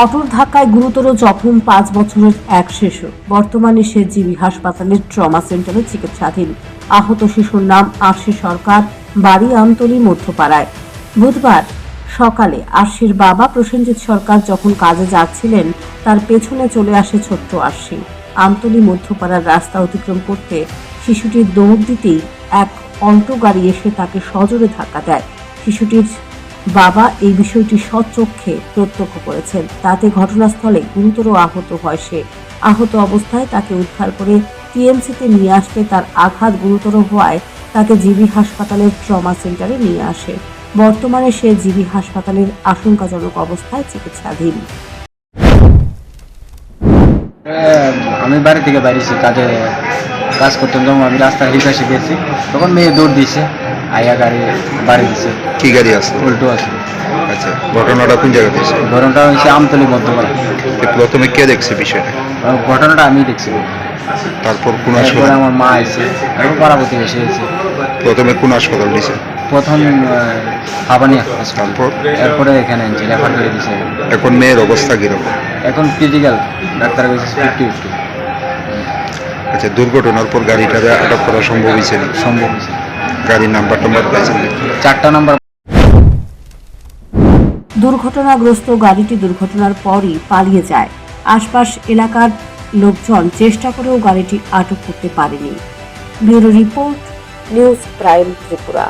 অটোর ধাক্কায় গুরুতর জখম পাঁচ বছরের এক শিশু। বর্তমানে সে জিবি হাসপাতালের ট্রমা সেন্টারে চিকিৎসাধীন। আহত শিশুর নাম আশি সরকার, বাড়ি আমতলী, মধ্যপাড়ায়। বুধবার সকালে আশির বাবা প্রসেনজিৎ সরকার যখন কাজে যাচ্ছিলেন, তার পেছনে চলে আসে ছোট্ট আশি আমতলী, মধ্যপাড়ার রাস্তা অতিক্রম করতে শিশুটির দৌড় দিতেই এক অল্টো গাড়ি এসে তাকে সজোরে ধাক্কা দেয়। শিশুটির বাবা এই বিষয়টি সচক্ষে প্রত্যক্ষ করেছেন। তাতে ঘটনাস্থলে গুরুতর আহত হয় সে। আহত অবস্থায় তাকে উদ্ধার করে টিএমসিতে নিয়ে আসতে তার আঘাত গুরুতর হওয়ায় তাকে জিবি হাসপাতালের ট্রমা সেন্টারে নিয়ে আসে। বর্তমানে সে জিবি হাসপাতালের আশঙ্কাজনক অবস্থায় চিকিৎসাধীন। আমি বাড়ি থেকে বেরিয়েছি কাজে, কাজ করতাম যখন আমি রাস্তার হিসাবে গেছি, তখন মেয়ে দৌড় দিয়েছে। আয়া গাড়ি বাড়ি দিছে। কি গাড়ি আছে? উল্টো আছে। আচ্ছা ঘটনাটা কোন জায়গাতে হয়েছে ঘটনাটা হয়েছে আমতলি মধ্যপাড়া প্রথমে কে দেখছে বিষয়টা? ঘটনাটা আমি দেখছি। তারপর কোন হাসপাতাল? আমার মা এসে এবং পাড়া প্রতিবেশী এসে প্রথমে কোন হাসপাতাল দিছে প্রথম হাবানি হাসপাতাল। তারপর? এরপরে এখানে এনেছে রেফার করে দিছে। এখন মেয়ের অবস্থা কীরকম? এখন ক্রিটিক্যাল ডাক্তার কাছে ফিফটি ফিফটি আচ্ছা দুর্ঘটনার পর গাড়িটা আটক করা সম্ভব হয়েছে সম্ভব হয়েছে গাড়ির নাম্বার টাম্বার চারটা নাম্বার দুর্ঘটনাগ্রস্ত গাড়িটি দুর্ঘটনার পরই পালিয়ে যায়। আশপাশ এলাকার লোকজন চেষ্টা করেও গাড়িটি আটক করতে পারেনি। Bureau report news prime Tripura.